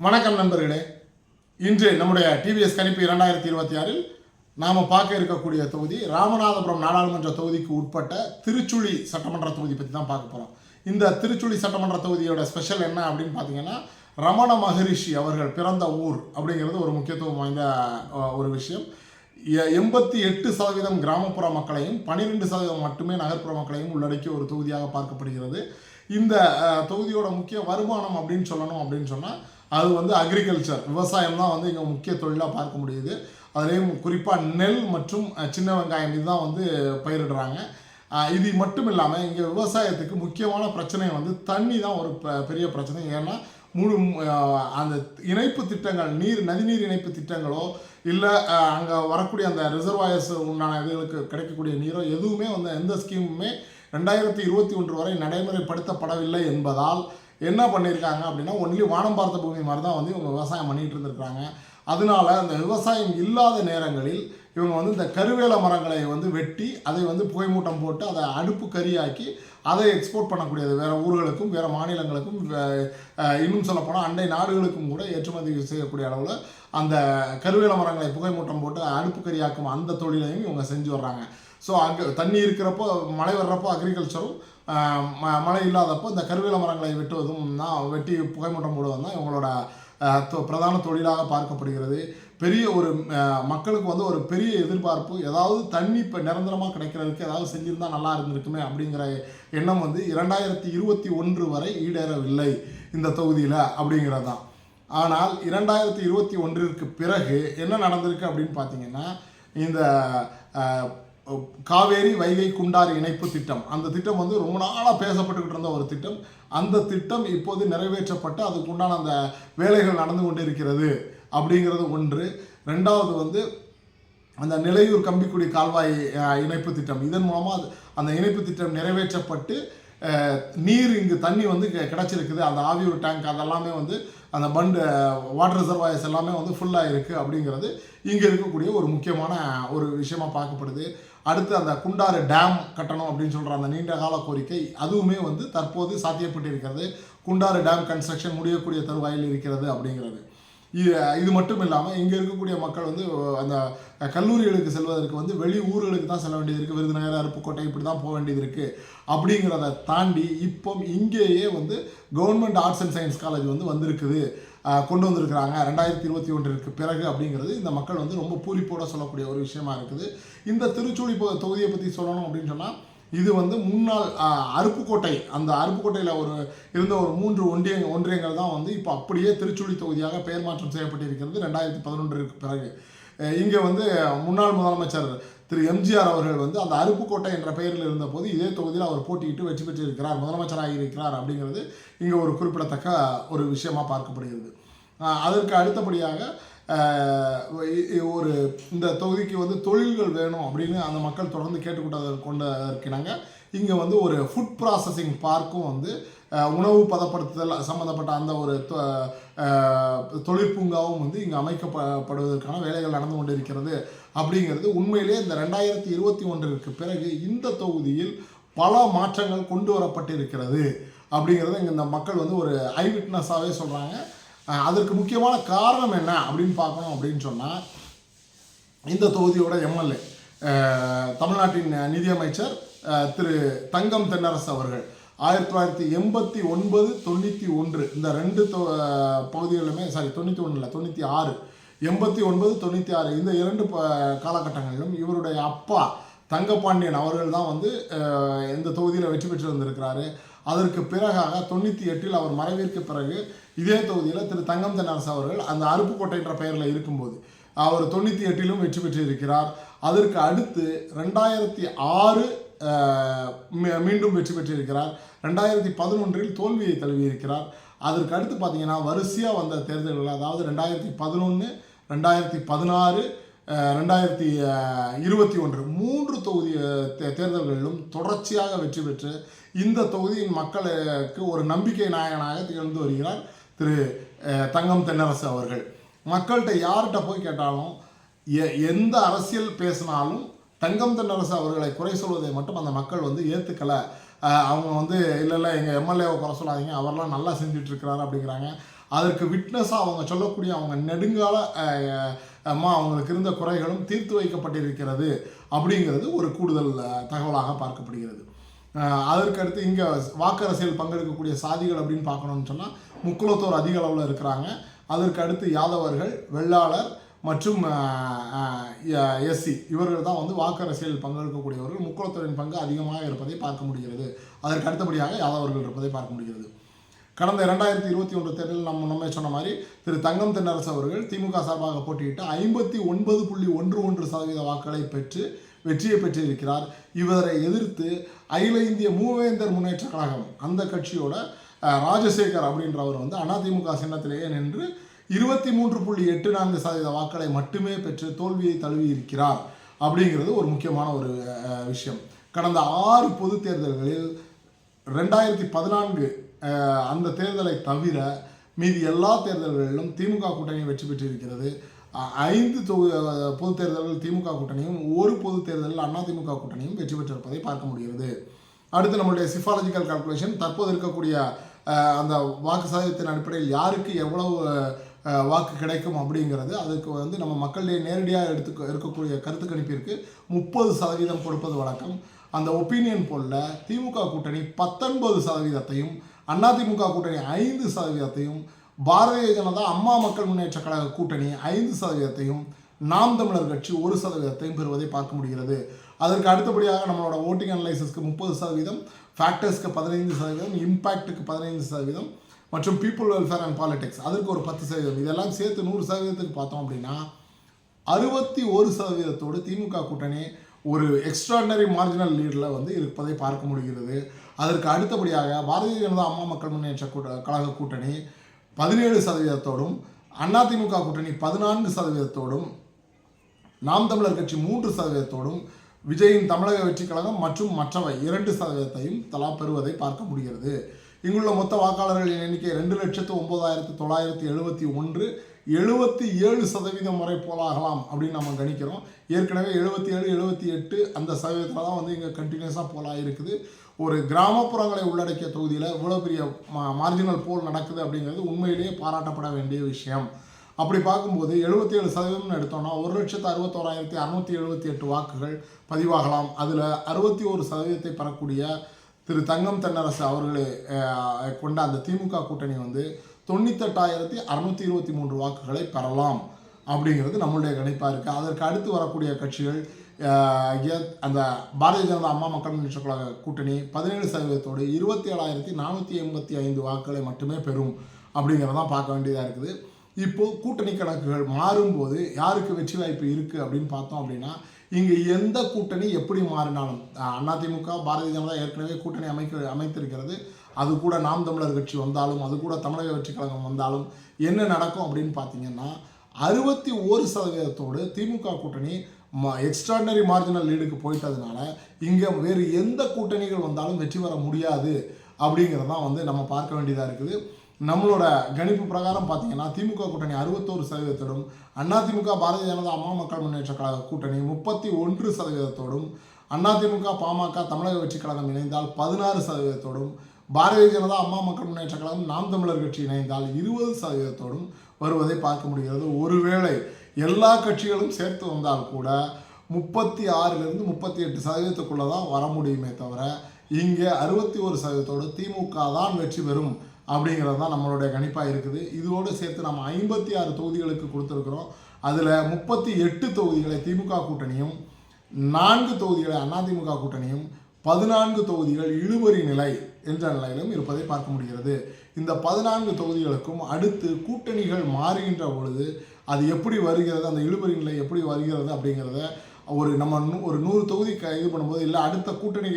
வணக்கம் நண்பர்களே. இன்று நம்முடைய டிவிஎஸ் கணிப்பு இரண்டாயிரத்தி இருபத்தி ஆறில் நாம் பார்க்க இருக்கக்கூடிய தொகுதி ராமநாதபுரம் நாடாளுமன்ற தொகுதிக்கு உட்பட்ட திருச்சுழி சட்டமன்ற தொகுதி பற்றி தான் பார்க்க போகிறோம் இந்த திருச்சுழி சட்டமன்ற தொகுதியோட ஸ்பெஷல் என்ன அப்படின்னு பார்த்தீங்கன்னா ரமண மகரிஷி அவர்கள் பிறந்த ஊர் அப்படிங்கிறது ஒரு முக்கியத்துவம் வாய்ந்த ஒரு விஷயம். எ- எண்பத்தி எட்டு சதவீதம் கிராமப்புற மக்களையும் பன்னிரெண்டு சதவீதம் மட்டுமே நகர்ப்புற மக்களையும் உள்ளடக்கிய ஒரு தொகுதியாக பார்க்கப்படுகிறது. இந்த தொகுதியோட முக்கிய வருமானம் அப்படின்னு சொல்லணும் அப்படின்னு சொன்னால் அது வந்து அக்ரிகல்ச்சர் விவசாயம் தான் வந்து இங்கே முக்கிய தொழிலாக பார்க்க முடியுது. அதுலேயும் குறிப்பாக நெல் மற்றும் சின்ன வெங்காயம் இதுதான் வந்து பயிரிடுறாங்க. இது மட்டும் இல்லாமல் இங்கே விவசாயத்துக்கு முக்கியமான பிரச்சனை வந்து தண்ணி தான் ஒரு ப- பெரிய பிரச்சனை. ஏன்னா முழு அந்த இணைப்பு திட்டங்கள் நீர் நதிநீர் இணைப்பு திட்டங்களோ இல்லை அங்கே வரக்கூடிய அந்த ரிசர்வாயர்ஸ் உண்டான இதுகளுக்கு கிடைக்கக்கூடிய நீரோ எதுவுமே வந்து எந்த ஸ்கீமுமே ரெண்டாயிரத்தி இருபத்தி ஒன்று வரை நடைமுறைப்படுத்தப்படவில்லை என்பதால் என்ன பண்ணியிருக்காங்க அப்படின்னா ஒன்லி வானம் பார்த்த பூமி மாதிரி தான் வந்து இவங்க விவசாயம் பண்ணிகிட்டு இருந்திருக்காங்க அதனால அந்த விவசாயம் இல்லாத நேரங்களில் இவங்க வந்து இந்த கருவேல மரங்களை வந்து வெட்டி அதை வந்து புகைமூட்டம் போட்டு அதை அடுப்பு கரியாக்கி அதை எக்ஸ்போர்ட் பண்ணக்கூடியது. வேறு ஊர்களுக்கும் வேறு மாநிலங்களுக்கும் இன்னும் சொல்லப்போனால் அண்டை நாடுகளுக்கும் கூட ஏற்றுமதி செய்யக்கூடிய அளவில் அந்த கருவேல மரங்களை புகைமூட்டம் போட்டு அடுப்பு கரியாக்கும் அந்த தொழிலையும் இவங்க செஞ்சு வர்றாங்க. ஸோ அங்கே தண்ணி இருக்கிறப்போ மழை வர்றப்போ அக்ரிகல்ச்சரும் மழை இல்லாதப்போ இந்த கருவேல மரங்களை வெட்டுவதும் தான் வெட்டி புகைமூட்டம் போடுவதும் தான் இவங்களோட தொ- பிரதான தொழிலாக பார்க்கப்படுகிறது. பெரிய ஒரு மக்களுக்கு வந்து ஒரு பெரிய எதிர்பார்ப்பு ஏதாவது தண்ணி இப்போ நிரந்தரமாக கிடைக்கிறதுக்கு ஏதாவது செஞ்சிருந்தா நல்லா இருந்திருக்குமே அப்படிங்கிற எண்ணம் வந்து இரண்டாயிரத்தி இருபத்தி ஒன்று வரை ஈடேறவில்லை இந்த தொகுதியில் அப்படிங்கிறது தான் ஆனால் இரண்டாயிரத்தி இருபத்தி ஒன்றிற்கு பிறகு என்ன நடந்திருக்கு அப்படின்னு பார்த்தீங்கன்னா இந்த காவேரி வைகை குண்டாறு இணைப்பு திட்டம். அந்த திட்டம் வந்து ரொம்ப நாளாக பேசப்பட்டுக்கிட்டு இருந்த ஒரு திட்டம். அந்த திட்டம் இப்போது நிறைவேற்றப்பட்டு அதுக்குண்டான அந்த வேலைகள் நடந்து கொண்டு இருக்கிறது அப்படிங்கிறது ஒன்று. ரெண்டாவது வந்து அந்த நிலையூர் கம்பிக்குடி கால்வாய் இணைப்பு திட்டம். இதன் மூலமாக அது- அந்த இணைப்பு திட்டம் நிறைவேற்றப்பட்டு நீர் இங்கு தண்ணி வந்து கிடச்சிருக்குது கிடைச்சிருக்குது. அந்த ஆவியூர் டேங்க் அதெல்லாமே வந்து அந்த பண்டு வாட்டர் ரிசர்வாயர்ஸ் எல்லாமே வந்து ஃபுல்லாக இருக்குது அப்படிங்கிறது இங்கே இருக்கக்கூடிய ஒரு முக்கியமான ஒரு விஷயமா பார்க்கப்படுது. அடுத்து அந்த குண்டாறு டேம் கட்டணும் அப்படின்னு சொல்கிற அந்த நீண்ட கால கோரிக்கை அதுவுமே வந்து தற்போது சாத்தியப்பட்டிருக்கிறது. குண்டாறு டேம் கன்ஸ்ட்ரக்ஷன் முடியக்கூடிய தருவாயில் இருக்கிறது அப்படிங்கிறது. இது இது மட்டும் இல்லாமல் இங்கே இருக்கக்கூடிய மக்கள் வந்து அந்த கல்லூரிகளுக்கு செல்வதற்கு வந்து வெளி ஊர்களுக்கு தான் செல்ல வேண்டியது இருக்குது விருதுநகர் அருப்புக்கோட்டை இப்படி தான் போக வேண்டியது இருக்குது அப்படிங்கிறத தாண்டி இப்போ இங்கேயே வந்து government arts and science college வந்து வந்திருக்குது. கொண்டு வந்திருக்கிறாங்க. ரெண்டாயிரத்தி இருபத்தி ஒன்றிற்கு பிறகு அப்படிங்கிறது இந்த மக்கள் வந்து ரொம்ப பூரிப்போட சொல்லக்கூடிய ஒரு விஷயமா இருக்குது. இந்த திருச்சூழி தொகுதியை பற்றி சொல்லணும் அப்படின்னு சொன்னால் இது வந்து முன்னாள் அருப்புக்கோட்டை. அந்த அருப்புக்கோட்டையில் ஒரு இருந்த ஒரு மூன்று ஒன்றிய ஒன்றியங்கள் தான் வந்து இப்போ அப்படியே திருச்சுழி தொகுதியாக பெயர் மாற்றம் செய்யப்பட்டிருக்கிறது ரெண்டாயிரத்தி பதினொன்றிற்கு பிறகு. இங்கே வந்து முன்னாள் முதலமைச்சர் திரு எம்ஜிஆர் அவர்கள் வந்து அந்த அருப்புக்கோட்டை என்ற பெயரில் இருந்தபோது இதே தொகுதியில் அவர் போட்டியிட்டு வெற்றி பெற்றிருக்கிறார் முதலமைச்சராக இருக்கிறார் அப்படிங்கிறது இங்கே ஒரு குறிப்பிடத்தக்க ஒரு விஷயமாக பார்க்கப்படுகிறது. அதற்கு அடுத்தபடியாக இந்த தொகுதிக்கு வந்து தொழில்கள் வேணும் அப்படின்னு அந்த மக்கள் தொடர்ந்து கேட்டுக்கொண்டதற்கொண்ட இருக்கிறாங்க இங்கே வந்து ஒரு ஃபுட் ப்ராசஸிங் பார்க்கும் வந்து உணவு பதப்படுத்துதல் சம்மந்தப்பட்ட அந்த ஒரு தொ- தொழிற்பூங்காவும் வந்து இங்கே அமைக்கப்படுவதற்கான வேலைகள் நடந்து கொண்டிருக்கிறது அப்படிங்கிறது உண்மையிலேயே இந்த ரெண்டாயிரத்தி இருபத்தி ஒன்றிற்கு பிறகு இந்த தொகுதியில் பல மாற்றங்கள் கொண்டு வரப்பட்டிருக்கிறது அப்படிங்கிறத இங்கே இந்த மக்கள் வந்து ஒரு ஐ விட்னஸாகவே சொல்கிறாங்க அதற்கு முக்கியமான காரணம் என்ன அப்படின்னு பார்க்கணும் அப்படின்னு சொன்னால் இந்த தொகுதியோட எம்எல்ஏ தமிழ்நாட்டின் நிதியமைச்சர் திரு தங்கம் தென்னரசு அவர்கள். ஆயிரத்தி தொள்ளாயிரத்தி எண்பத்தி ஒன்பது தொண்ணூற்றி ஒன்று இந்த ரெண்டு தொ- பகுதிகளுமே சாரி தொண்ணூற்றி ஒன்றில் தொண்ணூற்றி ஆறு எண்பத்தி ஒன்பது தொண்ணூற்றி ஆறு இந்த இரண்டு ப காலகட்டங்களிலும் இவருடைய அப்பா தங்கப்பாண்டியன் அவர்கள் தான் வந்து இந்த தொகுதியில் வெற்றி பெற்று வந்திருக்கிறாரு அதற்கு பிறகாக தொண்ணூற்றி எட்டில் அவர் மறைவிற்கு பிறகு இதே தொகுதியில் திரு தங்கம் தென்னரசு அவர்கள் அந்த அருப்புக்கோட்டை என்ற பெயரில் இருக்கும்போது அவர் தொண்ணூற்றி எட்டிலும் வெற்றி பெற்றிருக்கிறார். அதற்கு அடுத்து ரெண்டாயிரத்தி ஆறு மீ- மீண்டும் வெற்றி பெற்றிருக்கிறார். ரெண்டாயிரத்தி பதினொன்றில் தோல்வியை தழுவியிருக்கிறார். அதற்கு அடுத்து பார்த்தீங்கன்னா வரிசையாக வந்த தேர்தல்கள் அதாவது ரெண்டாயிரத்தி பதினொன்று ரெண்டாயிரத்தி பதினாறு ரெண்டாயிரத்தி இருபத்தி ஒன்று மூன்று தொகுதி தே- தேர்தல்களிலும் தொடர்ச்சியாக வெற்றி பெற்று இந்த தொகுதியின் மக்களுக்கு ஒரு நம்பிக்கை நாயகனாக திகழ்ந்து வருகிறார் திரு தங்கம் தென்னரசு அவர்கள். மக்கள்கிட்ட யார்கிட்ட போய் கேட்டாலும் எ- எந்த அரசியல் பேசினாலும் தங்கம் தென்னரசு அவர்களை குறை சொல்வதை மட்டும் அந்த மக்கள் வந்து ஏற்றுக்கலை அவங்க வந்து இல்லை இல்லை எங்கள் எம்எல்ஏவை குறை சொல்லாதீங்க அவர்லாம் நல்லா செஞ்சிட்ருக்கிறாரு அப்படிங்கிறாங்க. அதற்கு விட்னஸாக அவங்க சொல்லக்கூடிய அவங்க நெடுங்கால அம்மா அவங்களுக்கு இருந்த குறைகளும் தீர்த்து வைக்கப்பட்டிருக்கிறது அப்படிங்கிறது ஒரு கூடுதல் தகவலாக பார்க்கப்படுகிறது. அதற்கடுத்து இங்கே வாக்கரசியல் பங்கெடுக்கக்கூடிய சாதிகள் அப்படின்னு பார்க்கணும்னு சொன்னால் முக்குலத்தோர் அதிக அளவில் இருக்கிறாங்க. அதற்கு அடுத்து யாதவர்கள் வெள்ளாளர் மற்றும் எஸ்சி. இவர்கள் தான் வந்து வாக்கரசியல் பங்கெடுக்கக்கூடியவர்கள். முக்குளத்தோரின் பங்கு அதிகமாக இருப்பதை பார்க்க முடிகிறது. அதற்கு அடுத்தபடியாக யாதவர்கள் இருப்பதை பார்க்க முடிகிறது. கடந்த இரண்டாயிரத்தி இருபத்தி ஒன்று தேர்தலில் நம்ம நம்ம சொன்ன மாதிரி திரு தங்கம் தென்னரசு அவர்கள் திமுக சார்பாக போட்டியிட்டு ஐம்பத்தி ஒன்பது புள்ளி ஒன்று ஒன்று சதவீத வாக்குகளை பெற்று வெற்றியை பெற்றிருக்கிறார். இவரை எதிர்த்து அகில இந்திய மூவேந்தர் முன்னேற்ற கழகம் அந்த கட்சியோட ராஜசேகர் அப்படின்றவர் வந்து அதிமுக சின்னத்திலேயே நின்று இருபத்தி மூன்று புள்ளி எட்டு நான்கு சதவீத வாக்களை மட்டுமே பெற்று தோல்வியை தழுவி இருக்கிறார் அப்படிங்கிறது ஒரு முக்கியமான ஒரு விஷயம். கடந்த ஆறு பொது தேர்தல்களில் ரெண்டாயிரத்தி பதினான்கு அந்த தேர்தலை தவிர மீதி எல்லா தேர்தல்களிலும் திமுக கூட்டணி வெற்றி பெற்றிருக்கிறது. ஐந்து தொகு பொது தேர்தல்கள் திமுக கூட்டணியும் ஒரு பொது தேர்தலில் அதிமுக கூட்டணியும் வெற்றி பெற்றிருப்பதை பார்க்க முடிகிறது. அடுத்து நம்மளுடைய சிஃபாலஜிக்கல் கால்குலேஷன். தற்போது இருக்கக்கூடிய அந்த வாக்கு சதவீதத்தின் அடிப்படையில் யாருக்கு எவ்வளவு வாக்கு கிடைக்கும் அப்படிங்கிறது அதுக்கு வந்து நம்ம மக்களிடையே நேரடியாக எடுத்து இருக்கக்கூடிய கருத்து கணிப்பிற்கு முப்பது சதவீதம் கொடுப்பது வழக்கம். அந்த ஒப்பீனியன் போலில் திமுக கூட்டணி பத்தொன்பது சதவீதத்தையும் அதிமுக கூட்டணி ஐந்து சதவீதத்தையும் பாரதிய ஜனதா அம்மா மக்கள் முன்னேற்ற கழக கூட்டணி ஐந்து சதவீதத்தையும் நாம் தமிழர் கட்சி ஒரு சதவீதத்தையும் பெறுவதை பார்க்க முடிகிறது. அதற்கு அடுத்தபடியாக நம்மளோட ஓட்டிங் அனலைசிஸ்க்கு முப்பது சதவீதம் ஃபேக்டர்ஸ்க்கு பதினைந்து சதவீதம் இம்பேக்ட்டுக்கு பதினைந்து சதவீதம் மற்றும் பீப்புள் வெல்ஃபேர் அண்ட் பாலிடிக்ஸ் அதற்கு ஒரு பத்து சதவீதம். இதெல்லாம் சேர்த்து நூறு சதவீதத்துக்கு பார்த்தோம் அப்படின்னா அறுபத்தி ஒரு சதவீதத்தோடு திமுக கூட்டணி ஒரு எக்ஸ்ட்ராடினரி மார்ஜினல் லீடில் வந்து இருப்பதை பார்க்க முடிகிறது. அதற்கு அடுத்தபடியாக பாரதிய ஜனதா அம்மா மக்கள் முன்னேற்ற கூட்ட கழக கூட்டணி பதினேழு சதவீதத்தோடும் அதிமுக கூட்டணி பதினான்கு சதவீதத்தோடும் நாம் தமிழர் கட்சி மூன்று சதவீதத்தோடும் விஜயின் தமிழக வெற்றிக் கழகம் மற்றும் மற்றவை இரண்டு சதவீதத்தையும் தலா பெறுவதை பார்க்க முடிகிறது. இங்குள்ள மொத்த வாக்காளர்களின் எண்ணிக்கை ரெண்டு லட்சத்து ஒன்பதாயிரத்து தொள்ளாயிரத்தி எழுபத்தி ஒன்று எழுபத்தி ஏழு சதவீதம் வரை போலாகலாம் அப்படின்னு நம்ம கணிக்கிறோம். ஏற்கனவே எழுபத்தி ஏழு எழுபத்தி எட்டு அந்த சதவீதத்தில் தான் வந்து இங்கே கண்டினியூஸாக போலாக இருக்குது. ஒரு கிராமப்புறங்களை உள்ளடக்கிய தொகுதியில் இவ்வளோ பெரிய மா மார்ஜினல் போல் நடக்குது அப்படிங்கிறது உண்மையிலேயே பாராட்டப்பட வேண்டிய விஷயம். அப்படி பார்க்கும்போது 77% ஏழு சதவீதம்னு எடுத்தோம்னா ஒரு லட்சத்து அறுபத்தோராயிரத்தி அறுநூத்தி எழுபத்தி எட்டு வாக்குகள் பதிவாகலாம். அதில் அறுபத்தி ஒரு சதவீதத்தை பெறக்கூடிய திரு தங்கம் தென்னரசு அவர்களை கொண்ட அந்த திமுக கூட்டணி வந்து தொண்ணூத்தெட்டாயிரத்தி அறுநூத்தி இருபத்தி மூன்று வாக்குகளை பெறலாம் அப்படிங்கிறது நம்மளுடைய கணிப்பாக இருக்குது அதற்கு அடுத்து வரக்கூடிய கட்சிகள் அந்த பாரதிய ஜனதா அம்மா மக்கள் முன்னேற்ற கழக கூட்டணி பதினேழு சதவீதத்தோடு இருபத்தி ஏழாயிரத்தி நானூற்றி எண்பத்தி ஐந்து வாக்குகளை மட்டுமே பெறும் அப்படிங்கிறதான் பார்க்க வேண்டியதாக இருக்குது. இப்போ கூட்டணி கணக்குகள் மாறும்போது யாருக்கு வெற்றி வாய்ப்பு இருக்குது அப்படின்னு பார்த்தோம் அப்படின்னா இங்கே எந்த கூட்டணி எப்படி மாறினாலும் அதிமுக பாரதிய ஜனதா ஏற்கனவே கூட்டணி அமைக்க அமைத்திருக்கிறது. அது கூட நாம் தமிழர் கட்சி வந்தாலும் அது கூட தமிழக வெற்றி கழகம் வந்தாலும் என்ன நடக்கும் அப்படின்னு பார்த்தீங்கன்னா அறுபத்தி ஒரு சதவீதத்தோடு திமுக கூட்டணி எக்ஸ்ட்ராடனரி மார்ஜினல் லீடுக்கு போயிட்டதுனால இங்கே வேறு எந்த கூட்டணிகள் வந்தாலும் வெற்றி பெற முடியாது அப்படிங்கிறதான் வந்து நம்ம பார்க்க வேண்டியதாக இருக்குது. நம்மளோட கணிப்பு பிரகாரம் பார்த்தீங்கன்னா திமுக கூட்டணி அறுபத்தோரு சதவீதத்தோடும் அதிமுக பாரதிய ஜனதா அம்மா மக்கள் முன்னேற்ற கழக கூட்டணி முப்பத்தி ஒன்று சதவீதத்தோடும் அதிமுக பாமக தமிழக வெற்றி கழகம் இணைந்தால் பதினாறு சதவீதத்தோடும் பாரதிய ஜனதா அம்மா மக்கள் முன்னேற்ற கழகம் நாம் தமிழர் கட்சி இணைந்தால் இருபது சதவீதத்தோடும் வருவதை பார்க்க முடிகிறது. ஒருவேளை எல்லா கட்சிகளும் சேர்த்து வந்தால் கூட முப்பத்தி ஆறிலிருந்து முப்பத்தி எட்டு சதவீதத்துக்குள்ளே தான் வர முடியுமே தவிர இங்கே அறுபத்தி ஒரு சதவீதத்தோடு திமுக தான் வெற்றி பெறும் அப்படிங்கிறது தான் நம்மளுடைய கணிப்பாக இருக்குது. இதோடு சேர்த்து நம்ம ஐம்பத்தி ஆறு தொகுதிகளுக்கு கொடுத்துருக்குறோம். அதில் முப்பத்தி எட்டு தொகுதிகளை திமுக கூட்டணியும் நான்கு தொகுதிகளை அதிமுக கூட்டணியும் பதினான்கு தொகுதிகள் இழுபறி நிலை என்ற நிலையிலும் இருப்பதை பார்க்க முடிகிறது. இந்த பதினான்கு தொகுதிகளுக்கும் அடுத்து கூட்டணிகள் மாறுகின்ற பொழுது அது எப்படி வருகிறது அந்த இழுபறி நிலை எப்படி வருகிறது அப்படிங்கிறத ஒரு நம்ம நூ- ஒரு நூறு தொகுதி இது பண்ணும்போது இல்லை அடுத்த கூட்டணி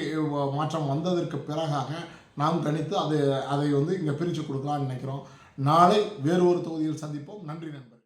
மாற்றம் வந்ததற்கு பிறகாக நாம் கணித்து அதை அதை வந்து இங்கே பிரித்து கொடுக்கலாம்னு நினைக்கிறோம். நாளை வேறு ஒரு தொகுதியில் சந்திப்போம். நன்றி நண்பர்